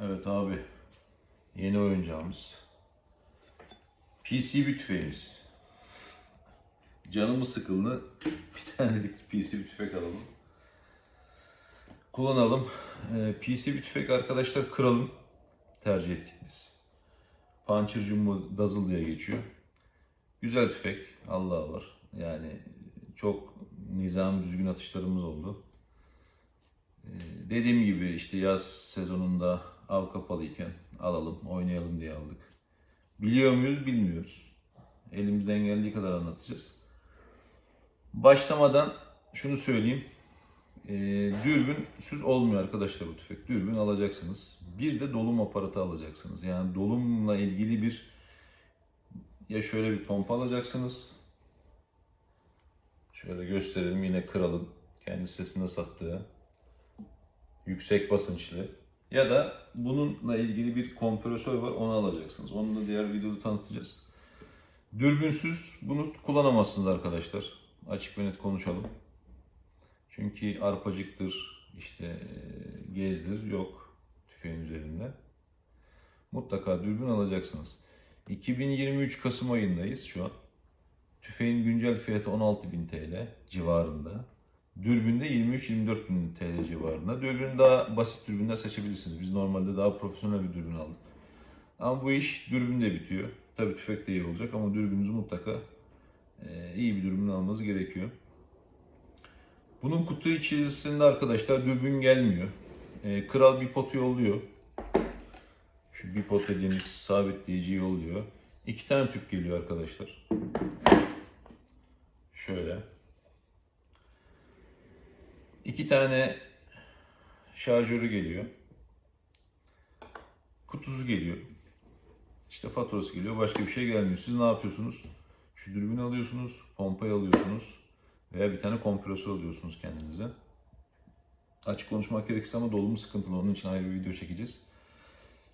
Evet abi. Yeni oyuncağımız. PCB tüfeğimiz. Canımız sıkıldı. Bir tane dedik PCB tüfek alalım. Kullanalım. Ee, PCB tüfek arkadaşlar kıralım. Tercih ettik biz. Puncher Jumbo Dazzle diye geçiyor. Güzel tüfek. Allah var. Yani çok nizam düzgün atışlarımız oldu. Ee, Dediğim gibi işte yaz sezonunda av kapalıyken alalım, oynayalım diye aldık. Biliyor muyuz bilmiyoruz. Elimizden geldiği kadar anlatacağız. Başlamadan şunu söyleyeyim. Ee, dürbünsüz olmuyor arkadaşlar bu tüfek. Dürbün alacaksınız. Bir de dolum aparatı alacaksınız. Yani dolumla ilgili bir ya şöyle bir pompa alacaksınız. Şöyle gösterelim yine kralın kendi sitesinde sattığı yüksek basınçlı ya da bununla ilgili bir kompresör var onu alacaksınız. Onu da diğer videoda tanıtacağız. Dürbünsüz bunu kullanamazsınız arkadaşlar. Açık ve net konuşalım. Çünkü arpacıktır, işte e, gezdir yok tüfeğin üzerinde. Mutlaka dürbün alacaksınız. 2023 Kasım ayındayız şu an. Tüfeğin güncel fiyatı 16.000 TL civarında. Dürbünde 23-24 bin TL civarında. Dürbünü daha basit dürbünler seçebilirsiniz. Biz normalde daha profesyonel bir dürbün aldık. Ama bu iş dürbünde bitiyor. Tabi tüfek de iyi olacak ama dürbününüzü mutlaka e, iyi bir dürbün almanız gerekiyor. Bunun kutu içerisinde arkadaşlar dürbün gelmiyor. E, kral bir pot yolluyor. Şu bir pot dediğimiz sabitleyici yolluyor. İki tane tüp geliyor arkadaşlar. Şöyle. İki tane şarjörü geliyor. Kutusu geliyor. İşte faturası geliyor. Başka bir şey gelmiyor. Siz ne yapıyorsunuz? Şu dürbünü alıyorsunuz, pompayı alıyorsunuz veya bir tane kompresör alıyorsunuz kendinize. Açık konuşmak gerekirse ama dolumu sıkıntılı. Onun için ayrı bir video çekeceğiz.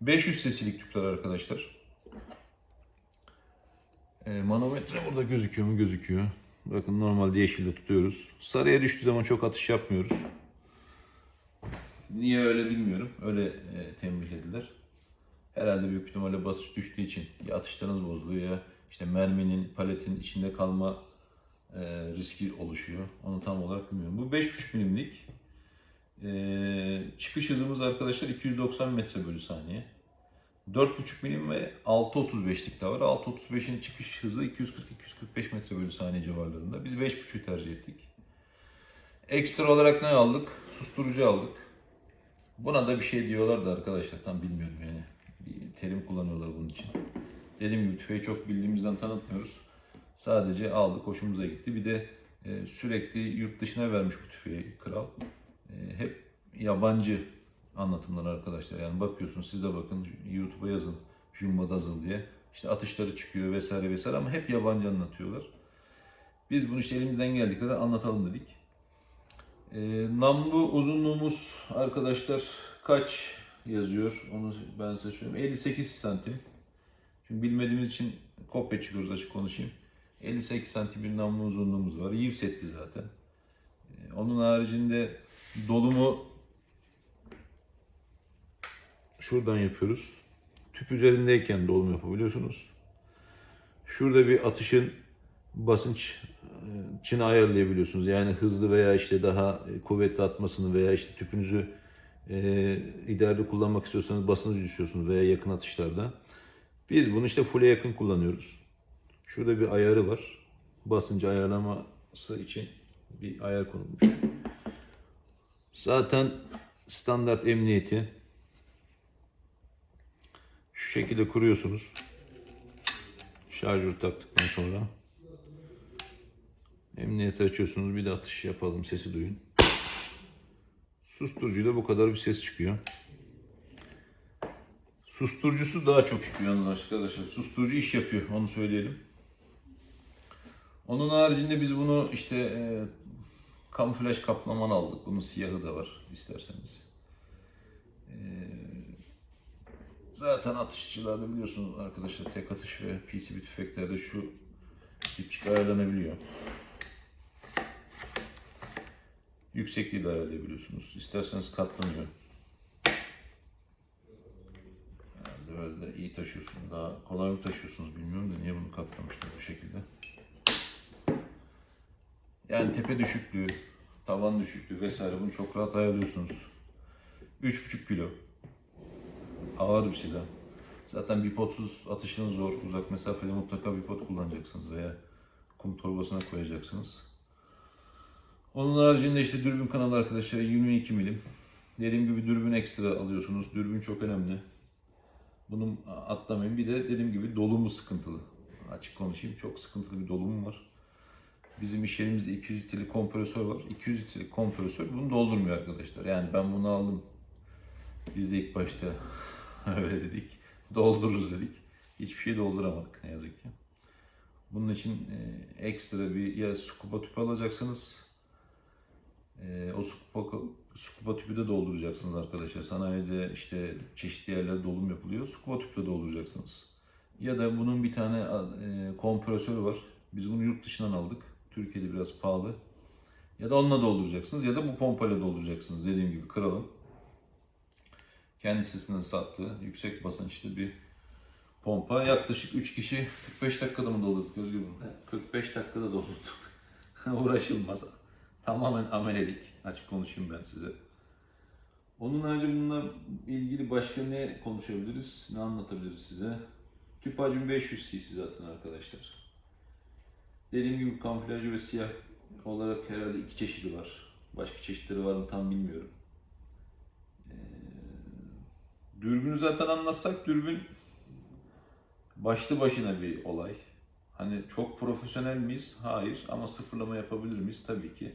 500 sesilik tüpler arkadaşlar. E, manometre burada gözüküyor mu? Gözüküyor. Bakın normalde yeşilde tutuyoruz. Sarıya düştüğü zaman çok atış yapmıyoruz. Niye öyle bilmiyorum. Öyle e, tembihlediler. Herhalde büyük ihtimalle basınç düştüğü için ya atışlarınız bozuluyor ya işte merminin, paletin içinde kalma e, riski oluşuyor. Onu tam olarak bilmiyorum. Bu 5.5 milimlik. E, çıkış hızımız arkadaşlar 290 metre bölü saniye. 4.5 milim ve 6.35'lik de var. 6.35'in çıkış hızı 240-245 metre bölü saniye civarlarında. Biz 5.5'ü tercih ettik. Ekstra olarak ne aldık? Susturucu aldık. Buna da bir şey diyorlar da arkadaşlar tam bilmiyorum yani. Bir terim kullanıyorlar bunun için. Dediğim gibi tüfeği çok bildiğimizden tanıtmıyoruz. Sadece aldık, hoşumuza gitti. Bir de e, sürekli yurt dışına vermiş bu tüfeği kral. E, hep yabancı anlatımlar arkadaşlar. Yani bakıyorsunuz siz de bakın YouTube'a yazın Jumbo Dazzle diye. İşte atışları çıkıyor vesaire vesaire ama hep yabancı anlatıyorlar. Biz bunu işte elimizden geldiği kadar anlatalım dedik. Ee, namlu uzunluğumuz arkadaşlar kaç yazıyor onu ben size söyleyeyim. 58 santim. Şimdi bilmediğimiz için kopya çıkıyoruz açık konuşayım. 58 santim bir namlu uzunluğumuz var. Yiv setti zaten. Ee, onun haricinde dolumu şuradan yapıyoruz. Tüp üzerindeyken dolum yapabiliyorsunuz. Şurada bir atışın basınç için ayarlayabiliyorsunuz. Yani hızlı veya işte daha kuvvetli atmasını veya işte tüpünüzü e, idareli kullanmak istiyorsanız basınç düşüyorsunuz veya yakın atışlarda. Biz bunu işte full'e yakın kullanıyoruz. Şurada bir ayarı var. Basıncı ayarlaması için bir ayar konulmuş. Zaten standart emniyeti şu şekilde kuruyorsunuz. Şarjör taktıktan sonra. Emniyeti açıyorsunuz. Bir de atış yapalım. Sesi duyun. Susturucuyla bu kadar bir ses çıkıyor. Susturucusu daha çok çıkıyor yalnız arkadaşlar. Susturucu iş yapıyor. Onu söyleyelim. Onun haricinde biz bunu işte e, kamuflaj kaplaman aldık. Bunun siyahı da var isterseniz. E, zaten atışçılarda biliyorsunuz arkadaşlar tek atış ve PCB tüfeklerde şu dipçik ayarlanabiliyor. Yüksekliği de ayarlayabiliyorsunuz. İsterseniz katlanıyor. Herhalde böyle de iyi taşıyorsun. Daha kolay mı taşıyorsunuz bilmiyorum da niye bunu katlamışlar bu şekilde. Yani tepe düşüklüğü, tavan düşüklüğü vesaire bunu çok rahat ayarlıyorsunuz. 3,5 kilo. Ağır bir silah. Zaten bipotsuz atışınız zor. Uzak mesafede mutlaka bipot kullanacaksınız veya kum torbasına koyacaksınız. Onun haricinde işte dürbün kanalı arkadaşlar 22 milim. Dediğim gibi dürbün ekstra alıyorsunuz. Dürbün çok önemli. Bunu atlamayın. Bir de dediğim gibi dolumu sıkıntılı. Açık konuşayım. Çok sıkıntılı bir dolumum var. Bizim iş yerimizde 200 litrelik kompresör var. 200 litrelik kompresör bunu doldurmuyor arkadaşlar. Yani ben bunu aldım. Biz de ilk başta öyle dedik. Doldururuz dedik. Hiçbir şey dolduramadık ne yazık ki. Bunun için e, ekstra bir ya scuba tüpü alacaksınız. E, o scuba, scuba tüpü de dolduracaksınız arkadaşlar. Sanayide işte çeşitli yerlerde dolum yapılıyor. Scuba tüpü de dolduracaksınız. Ya da bunun bir tane e, kompresörü var. Biz bunu yurt dışından aldık. Türkiye'de biraz pahalı. Ya da onunla dolduracaksınız ya da bu pompayla dolduracaksınız. Dediğim gibi kralın kendi sitesinden sattığı yüksek basınçlı bir pompa. Yaklaşık 3 kişi 45 dakikada mı doldurduk Özgür bunu? 45 dakikada doldurduk. Uğraşılmaz. Tamamen amelelik. Açık konuşayım ben size. Onun harici bununla ilgili başka ne konuşabiliriz, ne anlatabiliriz size? Tüp hacmi 500 cc zaten arkadaşlar. Dediğim gibi kamuflajı ve siyah olarak herhalde iki çeşidi var. Başka çeşitleri var mı tam bilmiyorum. Ee, dürbünü zaten anlatsak dürbün başlı başına bir olay. Hani çok profesyonel miyiz? Hayır. Ama sıfırlama yapabilir miyiz? Tabii ki.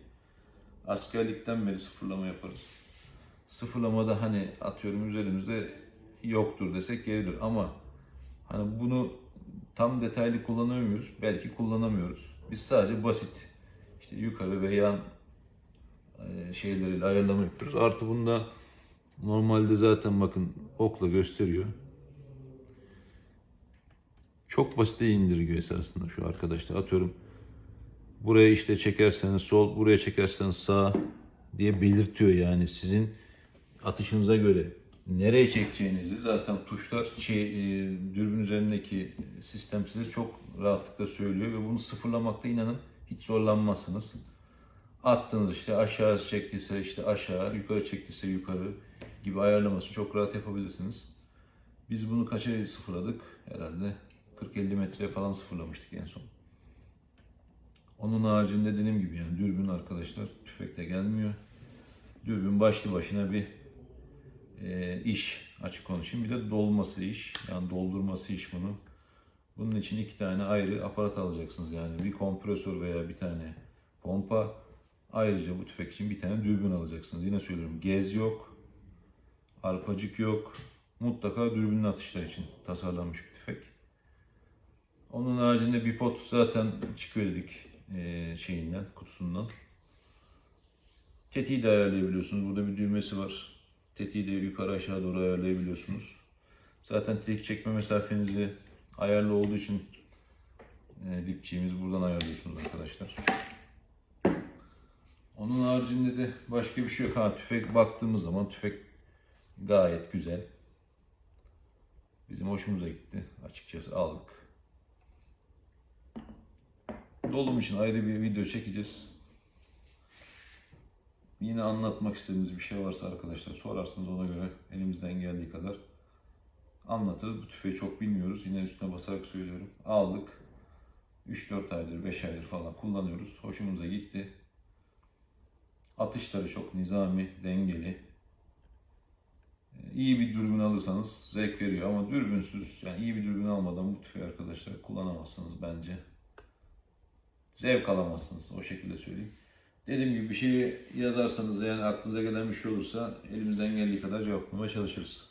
Askerlikten beri sıfırlama yaparız. Sıfırlamada hani atıyorum üzerimizde yoktur desek yeridir. Ama hani bunu tam detaylı kullanıyor muyuz? Belki kullanamıyoruz. Biz sadece basit işte yukarı ve yan e, şeyleriyle ayarlama yapıyoruz. Artı bunda normalde zaten bakın okla gösteriyor. Çok basite indirgiyor esasında şu arkadaşlar. Atıyorum buraya işte çekerseniz sol, buraya çekerseniz sağ diye belirtiyor yani sizin atışınıza göre nereye çekeceğinizi zaten tuşlar şey e, dürbün üzerindeki sistem size çok rahatlıkla söylüyor ve bunu sıfırlamakta inanın hiç zorlanmazsınız. Attığınız işte aşağı çektiyse işte aşağı, yukarı çektiyse yukarı gibi ayarlamasını çok rahat yapabilirsiniz. Biz bunu kaça sıfırladık? Herhalde 40-50 metreye falan sıfırlamıştık en son. Onun haricinde dediğim gibi yani dürbün arkadaşlar tüfekte gelmiyor. Dürbün başlı başına bir e, iş açık konuşayım. Bir de dolması iş. Yani doldurması iş bunun. Bunun için iki tane ayrı aparat alacaksınız. Yani bir kompresör veya bir tane pompa. Ayrıca bu tüfek için bir tane dürbün alacaksınız. Yine söylüyorum gez yok. Arpacık yok. Mutlaka dürbünlü atışlar için tasarlanmış bir tüfek. Onun haricinde bir pot zaten çıkıyor dedik e, şeyinden, kutusundan. Tetiği de ayarlayabiliyorsunuz. Burada bir düğmesi var. Tetiği de yukarı aşağı doğru ayarlayabiliyorsunuz. Zaten tetik çekme mesafenizi ayarlı olduğu için e, dipçiğimizi buradan ayarlıyorsunuz arkadaşlar. Onun haricinde de başka bir şey yok. Ha tüfek baktığımız zaman tüfek gayet güzel. Bizim hoşumuza gitti. Açıkçası aldık. Dolum için ayrı bir video çekeceğiz. Yine anlatmak istediğiniz bir şey varsa arkadaşlar sorarsınız ona göre elimizden geldiği kadar anlatırız. Bu tüfeği çok bilmiyoruz. Yine üstüne basarak söylüyorum. Aldık. 3-4 aydır, 5 aydır falan kullanıyoruz. Hoşumuza gitti. Atışları çok nizami, dengeli. İyi bir dürbün alırsanız zevk veriyor ama dürbünsüz, yani iyi bir dürbün almadan bu tüfeği arkadaşlar kullanamazsınız bence. zevk alamazsınız. O şekilde söyleyeyim. Dediğim gibi bir şeyi yazarsanız yani aklınıza gelen bir şey olursa elimizden geldiği kadar cevaplamaya çalışırız.